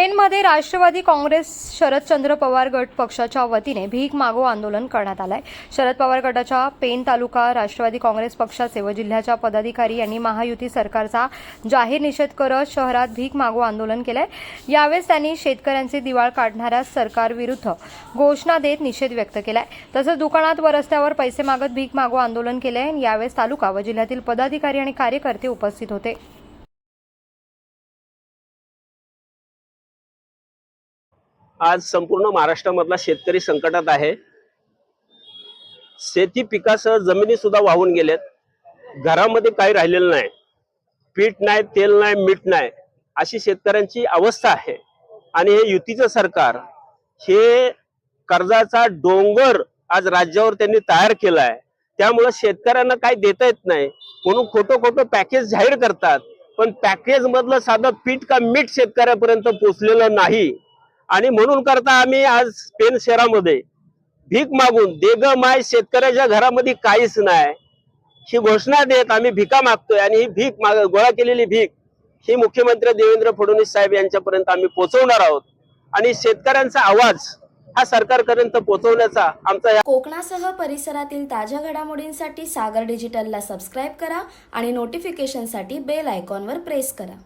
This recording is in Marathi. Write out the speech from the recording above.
पेणमध्ये राष्ट्रवादी काँग्रेस शरदचंद्र पवार गट पक्षाच्या वतीने भीक मागो आंदोलन करण्यात आलंय. शरद पवार गटाच्या पेण तालुका राष्ट्रवादी काँग्रेस पक्षाचे व जिल्ह्याच्या पदाधिकारी यांनी महायुती सरकारचा जाहीर निषेध करत शहरात भीक मागो आंदोलन केलं आहे यावेळेस त्यांनी शेतकऱ्यांचे दिवाळ काढणाऱ्या सरकारविरुद्ध घोषणा देत निषेध व्यक्त केला आहे तसंच दुकानात व रस्त्यावर पैसे मागत भीक मागो आंदोलन केलं आहे यावेळेस तालुका व जिल्ह्यातील पदाधिकारी आणि कार्यकर्ते उपस्थित होते. आज संपूर्ण महाराष्ट्रामधला शेतकरी संकटात आहे. शेती पिकासह जमिनी सुद्धा वाहून गेल्यात. घरामध्ये काही राहिलेलं नाही. पीठ नाही तेल नाही मीठ नाही अशी शेतकऱ्यांची अवस्था आहे. आणि हे युतीचं सरकार हे कर्जाचा डोंगर आज राज्यावर त्यांनी तयार केला आहे त्यामुळे शेतकऱ्यांना काही देता येत नाही. म्हणून खोटं खोटं पॅकेज जाहीर करतात. पण पॅकेज मधलं साधं पीठ का मीठ शेतकऱ्यापर्यंत पोचलेलं नाही. आणि म्हणून करता आम्ही आज पेन शहरामध्ये भीक मागून देग माय शेतकऱ्याच्या घरामध्ये काहीच नाही. ही घोषणा देत आम्ही भिका मागतोय आणि ही भीक माग गोळा केलेली भीक ही मुख्यमंत्री देवेंद्र फडणवीस साहेब यांच्यापर्यंत आम्ही पोहोचवणार आहोत. आणि शेतकऱ्यांचा आवाज हा सरकारपर्यंत पोहोचवण्याचा आमचा या कोकणासह परिसरातील ताज्या घडामोडींसाठी सागर डिजिटलला सबस्क्राईब करा आणि नोटिफिकेशनसाठी बेल आयकॉनवर प्रेस करा.